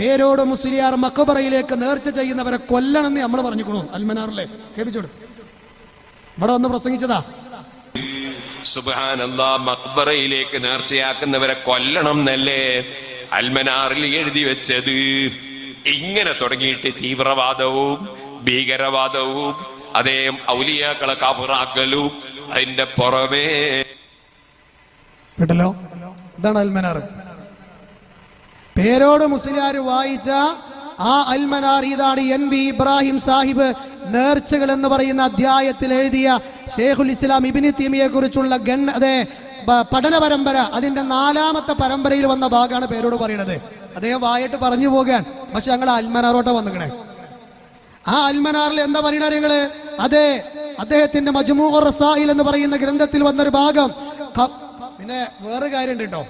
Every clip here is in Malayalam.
പേരോട് മുസ്ലിയാർ മക്കബറയിലേക്ക് നേർച്ച ചെയ്യുന്നവരെ കൊല്ലണം എന്ന് നമ്മൾ പറഞ്ഞിക്കണു അൽമനാറിലെ കേൾപ്പിച്ചോട് ഇവിടെ വന്ന് പ്രസംഗിച്ചതാ. സുബാനല്ലാ മക്ബറയിലേക്ക് നേർച്ചയാക്കുന്നവരെ കൊല്ലണം എന്നല്ലേ അൽമനാറിൽ എഴുതി വെച്ചത്? ഇങ്ങനെ തുടങ്ങിയിട്ട് തീവ്രവാദവും ഭീകരവാദവും അതേ ഔലിയാക്കളെ കാഫിറാക്കലും അതിന്റെ പുറമേ. കേട്ടല്ലോ? ഇതാണ് അൽമനാർ. പേരോട് മുസ്ലിയാർ വായിച്ച ആ അൽമനാർ ഇതാണ് എൻ വി ഇബ്രാഹിം സാഹിബ് നേർച്ചകൾ എന്ന് പറയുന്ന അധ്യായത്തിൽ എഴുതിയ ഷേഖുൽ ഇസ്ലാം ഇബിനി തീമിയെ കുറിച്ചുള്ള ഗൺ അതെ പഠന പരമ്പര അതിന്റെ നാലാമത്തെ പരമ്പരയിൽ വന്ന ഭാഗമാണ് പേരോട് പറയുന്നത്. അദ്ദേഹം വായിട്ട് പറഞ്ഞു പോകാൻ പക്ഷെ ഞങ്ങൾ അൽമനാറോട്ട് വന്നിക്കണേ. ആ അൽമനാറിൽ എന്താ പറയണ അതെ അദ്ദേഹത്തിന്റെ മജ്മൂർ റസായിൽ എന്ന് പറയുന്ന ഗ്രന്ഥത്തിൽ വന്നൊരു ഭാഗം. പിന്നെ വേറെ കാര്യമുണ്ട് കേട്ടോ.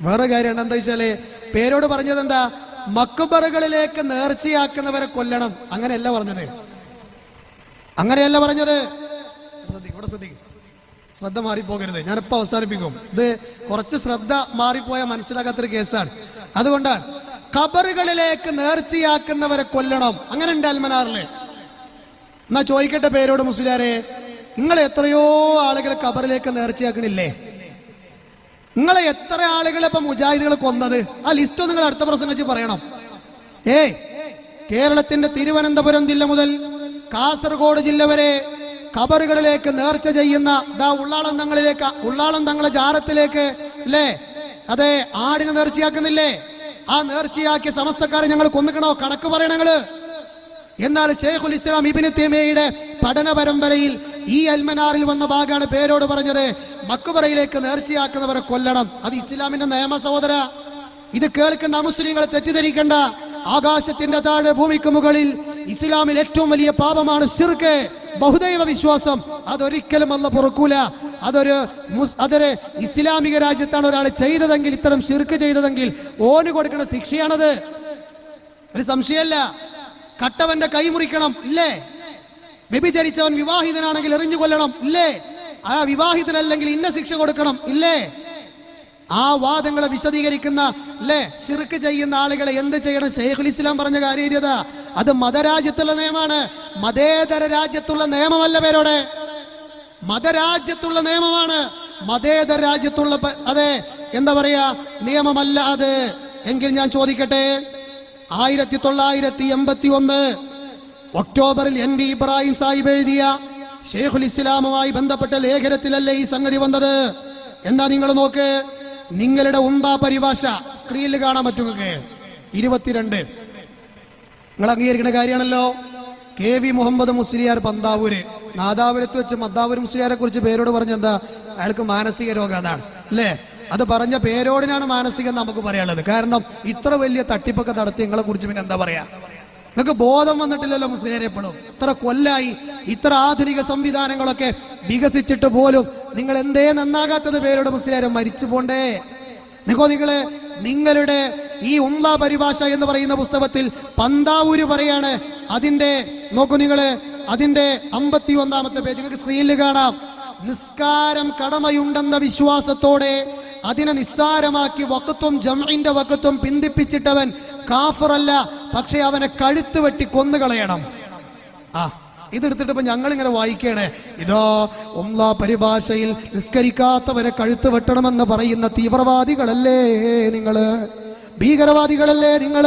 വേറെ കാര്യമാണ് എന്താ വെച്ചാൽ പേരോട് പറഞ്ഞത് എന്താ? മക്കുബറുകളിലേക്ക് നേർച്ചയാക്കുന്നവരെ കൊല്ലണം. അങ്ങനെയല്ല പറഞ്ഞത്. അങ്ങനെയല്ല പറഞ്ഞത്. ഇവിടെ ശ്രദ്ധിക്കും. ശ്രദ്ധ മാറിപ്പോകരുത്. ഞാനിപ്പോ അവസാനിപ്പിക്കും. ഇത് കുറച്ച് ശ്രദ്ധ മാറിപ്പോയ മനസ്സിലാക്കാത്തൊരു കേസാണ്. അതുകൊണ്ടാണ് ഖബറുകളിലേക്ക് നേർച്ചയാക്കുന്നവരെ കൊല്ലണം. അങ്ങനെ ഉണ്ട് അൽമനാറിൽ. എന്നാ ചോദിക്കട്ടെ പേരോട് മുസ്ലിയാരെ നിങ്ങൾ എത്രയോ ആളുകൾ ഖബറിലേക്ക് നേർച്ചയാക്കണില്ലേ? നിങ്ങളെ എത്ര ആളുകളെ ഇപ്പൊ മുജാഹിദുകൾ കൊന്നത്? ആ ലിസ്റ്റ് നിങ്ങൾ അടുത്ത പ്രസംഗിച്ച് പറയണം. ഏ കേരളത്തിന്റെ തിരുവനന്തപുരം ജില്ല മുതൽ കാസർഗോഡ് ജില്ല വരെ കബറുകളിലേക്ക് നേർച്ച ചെയ്യുന്ന ദാ ഉള്ളാളം തങ്ങളിലേക്ക് ഉള്ളാളം തങ്ങളെ ജാരത്തിലേക്ക് അല്ലേ അതെ ആടിനെ നേർച്ചയാക്കുന്നില്ലേ? ആ നേർച്ചയാക്കിയ സമസ്തക്കാരെ ഞങ്ങൾ കൊന്നിക്കണോ? കണക്ക് പറയണങ്ങൾ എന്നാൽ ഷെയ്ഖുൽ ഇസ്ലാം ഇബിന് തേമയുടെ പഠന പരമ്പരയിൽ ഈ അൽമനാറിൽ വന്ന ഭാഗമാണ് പേരോട് പറഞ്ഞത്. മക്കുപറയിലേക്ക് നേർച്ചയാക്കുന്നവരെ കൊല്ലണം. അത് ഇസ്ലാമിന്റെ നിയമ സഹോദര. ഇത് കേൾക്കുന്ന മുസ്ലിങ്ങളെ തെറ്റിദ്ധരിക്കണ്ട. ആകാശത്തിന്റെ താഴെ ഭൂമിക്ക് മുകളിൽ ഇസ്ലാമിൽ ഏറ്റവും വലിയ പാപമാണ് ശിർക്ക് ബഹുദൈവ വിശ്വാസം. അതൊരിക്കലും അല്ല പൊറുക്കൂല. അതൊരു അതൊരു ഇസ്ലാമിക രാജ്യത്താണ് ഒരാൾ ചെയ്തതെങ്കിൽ ഇത്തരം ശിർക്ക് ചെയ്തതെങ്കിൽ ഓന് കൊടുക്കുന്ന ശിക്ഷയാണത്. ഒരു സംശയമല്ല. കട്ടവന്റെ കൈ മുറിക്കണം. ഇല്ലേ? വ്യഭിചരിച്ചവൻ വിവാഹിതനാണെങ്കിൽ എറിഞ്ഞു കൊല്ലണം. ഇല്ലേ? ആ വിവാഹിതനല്ലെങ്കിൽ ഇന്ന ശിക്ഷ കൊടുക്കണം. ഇല്ലേ? ആ വാദങ്ങളെ വിശദീകരിക്കുന്ന അല്ലേ ശിർക്ക് ചെയ്യുന്ന ആളുകളെ എന്ത് ചെയ്യണം? ഷെയ്ഖുൽ ഇസ്ലാം പറഞ്ഞ കാര്യത അത് മതരാജ്യത്തുള്ള നിയമമാണ്. മതേതര രാജ്യത്തുള്ള നിയമമല്ല പേരോടെ. മതരാജ്യത്തുള്ള നിയമമാണ്. മതേതര രാജ്യത്തുള്ള അതെ എന്താ പറയാ? നിയമമല്ല അത്. എങ്കിൽ ഞാൻ ചോദിക്കട്ടെ? ആയിരത്തി തൊള്ളായിരത്തി എൺപത്തി ഒന്ന് ഒക്ടോബറിൽ എൻ വി ഇബ്രാഹിം സാഹിബ് എഴുതിയ ഷെയ്ഖുൽ ഇസ്ലാമുമായി ബന്ധപ്പെട്ട ലേഖനത്തിലല്ലേ ഈ സംഗതി വന്നത്? എന്താ നിങ്ങൾ നോക്ക്? നിങ്ങളുടെ ഉണ്ടാ പരിഭാഷ സ്ക്രീനിൽ കാണാൻ പറ്റുക ഇരുപത്തിരണ്ട്. നിങ്ങൾ അംഗീകരിക്കുന്ന കാര്യമാണല്ലോ. K V Muhammad Musliyar Panthavoor. നാദാപുരത്ത് വെച്ച് മദ്ദാവൂർ മുസ്ലിയാരെ കുറിച്ച് പേരോട് പറഞ്ഞ എന്താ? അയാൾക്ക് മാനസിക രോഗം അതാണ്. അല്ലേ? അത് പറഞ്ഞ പേരോടിനാണ് മാനസികം നമുക്ക് പറയാനുള്ളത്. കാരണം ഇത്ര വലിയ തട്ടിപ്പൊക്കെ നടത്തി നിങ്ങളെ കുറിച്ച് പിന്നെ എന്താ പറയാ? നിങ്ങൾക്ക് ബോധം വന്നിട്ടില്ലല്ലോ മുസ്ലിം എപ്പോഴും ഇത്ര കൊല്ലായി ഇത്ര ആധുനിക സംവിധാനങ്ങളൊക്കെ വികസിച്ചിട്ട് പോലും നിങ്ങൾ എന്തേ നന്നാകാത്തത് പേരോട് മുസ്ലിം മരിച്ചു പോണ്ടേ? നിക്കോ നിങ്ങൾ നിങ്ങളുടെ ഈ ഉംല പരിഭാഷ എന്ന് പറയുന്ന പുസ്തകത്തിൽ പന്താവൂര് പറയാണ്. അതിന്റെ നോക്കൂ നിങ്ങൾ അതിന്റെ അമ്പത്തി ഒന്നാമത്തെ പേജ്. നിങ്ങൾക്ക് സ്ക്രീനിൽ കാണാം. നിസ്കാരം കടമയുണ്ടെന്ന വിശ്വാസത്തോടെ അതിനെ നിസ്സാരമാക്കി വക്കത്തും ജംഇന്റെ വക്കത്തും പിന്തിപ്പിച്ചിട്ടവൻ കാഫറല്ല. പക്ഷെ അവനെ കഴുത്ത് വെട്ടി കൊന്നുകളയണം ആ ഇതെടുത്തിട്ട് ഇപ്പൊ ഞങ്ങൾ ഇങ്ങനെ വായിക്കണേ. ഇതോ ഒന്നാ പരിഭാഷയിൽ നിസ്കരിക്കാത്തവരെ കഴുത്ത് വെട്ടണമെന്ന് പറയുന്ന തീവ്രവാദികളല്ലേ നിങ്ങൾ? ഭീകരവാദികളല്ലേ നിങ്ങൾ?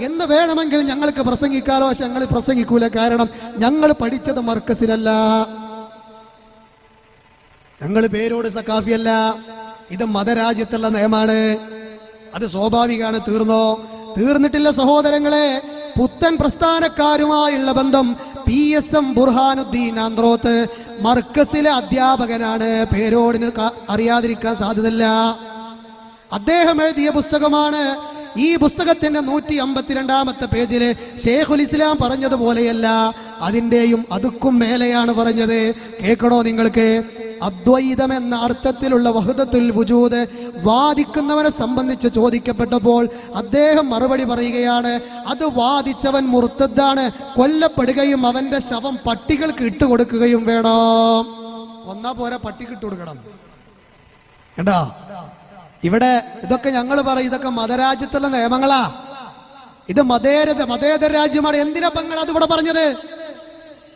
എന്ന് വേണമെങ്കിൽ ഞങ്ങൾക്ക് പ്രസംഗിക്കാലോ പക്ഷെ ഞങ്ങൾ പ്രസംഗിക്കൂല. കാരണം ഞങ്ങൾ പഠിച്ചത് മർക്കസിലല്ല. ഞങ്ങൾ പേരോട് സക്കാഫിയല്ല ഇത് മതരാജ്യത്തുള്ള നയമാണ് അത് സ്വാഭാവികമാണ് തീർന്നോ? തീർന്നിട്ടില്ല സഹോദരങ്ങളെ. പുത്തൻ പ്രസ്ഥാനക്കാരുമായുള്ള ബന്ധം P S M Burhanuddin Androth. മർക്കസിലെ അധ്യാപകനാണ്. പേരോടിന് അറിയാതിരിക്കാൻ സാധ്യതല്ല അദ്ദേഹം എഴുതിയ പുസ്തകമാണ്. ഈ പുസ്തകത്തിന്റെ നൂറ്റി അമ്പത്തിരണ്ടാമത്തെ പേജിൽ ഷേഖുൽ ഇസ്ലാം പറഞ്ഞതുപോലെയല്ല. അതിന്റെയും അതുക്കും മേലെയാണ് പറഞ്ഞത്. കേൾക്കണോ നിങ്ങൾക്ക്? അദ്വൈതം എന്ന അർത്ഥത്തിലുള്ള വഹദത്തുൽ വുജൂദ് വാദിക്കുന്നവനെ സംബന്ധിച്ച് ചോദിക്കപ്പെട്ടപ്പോൾ അദ്ദേഹം മറുപടി പറയുകയാണ് അത് വാദിച്ചവൻ മുറുത്തദ്ദാണ് കൊല്ലപ്പെടുകയും അവന്റെ ശവം പട്ടികൾക്ക് ഇട്ടുകൊടുക്കുകയും വേണം. ഒന്നാ പോലെ പട്ടിക്ക് ഇട്ടുകൊടുക്കണം കേട്ടോ ഇവിടെ ഇതൊക്കെ ഞങ്ങൾ പറയും ഇതൊക്കെ മതരാജ്യത്തുള്ള നിയമങ്ങളാ. ഇത് മതേതര മതേതര രാജ്യമാണ്. എന്തിനാ നിങ്ങൾ അതിവിടെ പറഞ്ഞത്?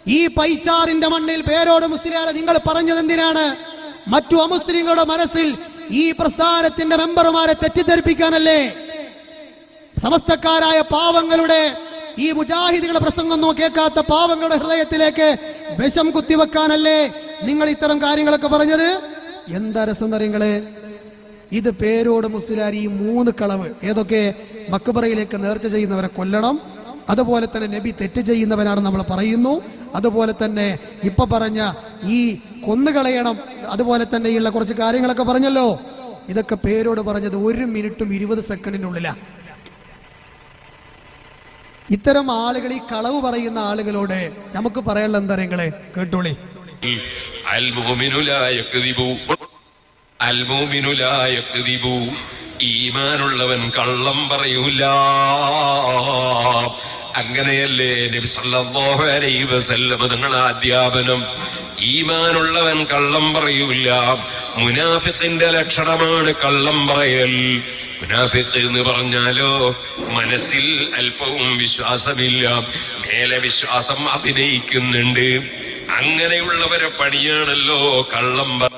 ഈ പൈച്ചാറിന്റെ മണ്ണിൽ പേരോട് മുസ്ലിയാരെ നിങ്ങൾ പറഞ്ഞത് എന്തിനാണ്? മറ്റു അമുസ്ലിങ്ങളുടെ മനസ്സിൽ ഈ പ്രസ്ഥാനത്തിന്റെ മെമ്പർമാരെ തെറ്റിദ്ധരിപ്പിക്കാനല്ലേ? സമസ്തക്കാരായ പാവങ്ങളുടെ ഈ മുജാഹിദികളുടെ പ്രസംഗമൊന്നും കേൾക്കാത്ത പാവങ്ങളുടെ ഹൃദയത്തിലേക്ക് വിഷം കുത്തിവെക്കാനല്ലേ നിങ്ങൾ ഇത്തരം കാര്യങ്ങളൊക്കെ പറഞ്ഞത്? എന്താ രസം നിങ്ങൾ ഇത് പേരോട് മുസ്ലിയാർ ഈ മൂന്ന് കളവ് ഏതൊക്കെ? മക്കബറയിലേക്ക് നേർച്ച ചെയ്യുന്നവരെ കൊല്ലണം അതുപോലെ തന്നെ നബി തെറ്റ് ചെയ്യുന്നവനാണ് നമ്മൾ പറയുന്നു. അതുപോലെ തന്നെ ഇപ്പൊ പറഞ്ഞ ഈ കൊന്നുകളയണം അതുപോലെ തന്നെ ഉള്ള കുറച്ച് കാര്യങ്ങളൊക്കെ പറഞ്ഞല്ലോ. ഇതൊക്കെ പേരോട് പറഞ്ഞത് ഒരു മിനിറ്റും ഇരുപത് സെക്കൻഡിനുള്ളിലാണ് ഇത്തരം ആളുകൾ ഈ കളവ് പറയുന്ന ആളുകളോട് നമുക്ക് പറയാനുള്ള എന്താ നിങ്ങളെ കേട്ടോളി. ഈമാനുള്ളവൻ കള്ളം പറയൂല. അങ്ങനെയല്ലേ നബി സല്ലല്ലാഹു അലൈഹി വസല്ലം നിങ്ങളെ അധ്യാപനം? ഈമാനുള്ളവൻ കള്ളം പറയൂല. മുനാഫിത്തിന്റെ ലക്ഷണമാണ് കള്ളം പറയൽ. മുനാഫിത്ത് എന്ന് പറഞ്ഞാലോ മനസ്സിൽ അല്പവും വിശ്വാസമില്ല. മേലെ വിശ്വാസം അഭിനയിക്കുന്നുണ്ട്. അങ്ങനെയുള്ളവരെ പണിയാണല്ലോ കള്ളം പറ